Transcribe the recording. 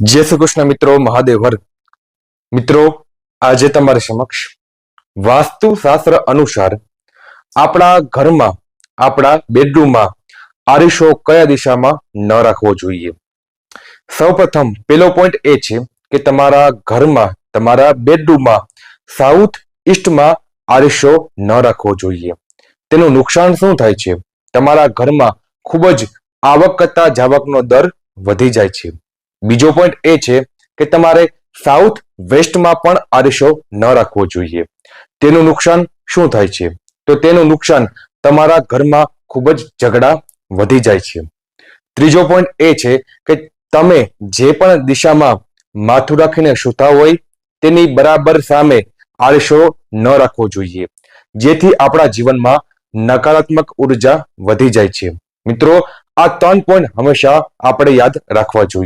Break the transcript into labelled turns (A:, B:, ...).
A: જય શ્રી કૃષ્ણ મિત્રો, મહાદેવ વર્ગ મિત્રો, આજે તમારી સમક્ષ વાસ્તુશાસ્ત્ર અનુસાર આપણા ઘરમાં, આપણા બેડરૂમમાં આરીસો કયા દિશામાં ન રાખવો જોઈએ? સૌપ્રથમ પેલો પોઈન્ટ એ છે કે તમારા ઘરમાં, તમારા બેડરૂમમાં સાઉથ ઈસ્ટમાં આરીસો ન રાખવો જોઈએ. તેનું નુકસાન શું થાય છે? તમારા ઘરમાં ખૂબ જ આવક કરતા જાવકનો દર વધી જાય છે. બીજો પોઈન્ટ એ છે કે તમારે સાઉથ વેસ્ટમાં પણ આરીશો ન રાખવો જોઈએ. તેનું નુકસાન શું થાય છે? તો તેનું નુકસાન તમારા ઘરમાં ખૂબ જ ઝઘડા વધી જાય છે. ત્રીજો પોઈન્ટ એ છે કે તમે જે પણ દિશામાં માથું રાખીને સૂતા હોય, તેની બરાબર સામે આળસો ન રાખવો જોઈએ. જેથી આપણા જીવનમાં નકારાત્મક ઊર્જા વધી જાય છે. મિત્રો, આ ત્રણ પોઈન્ટ હંમેશા આપણે યાદ રાખવા જોઈએ.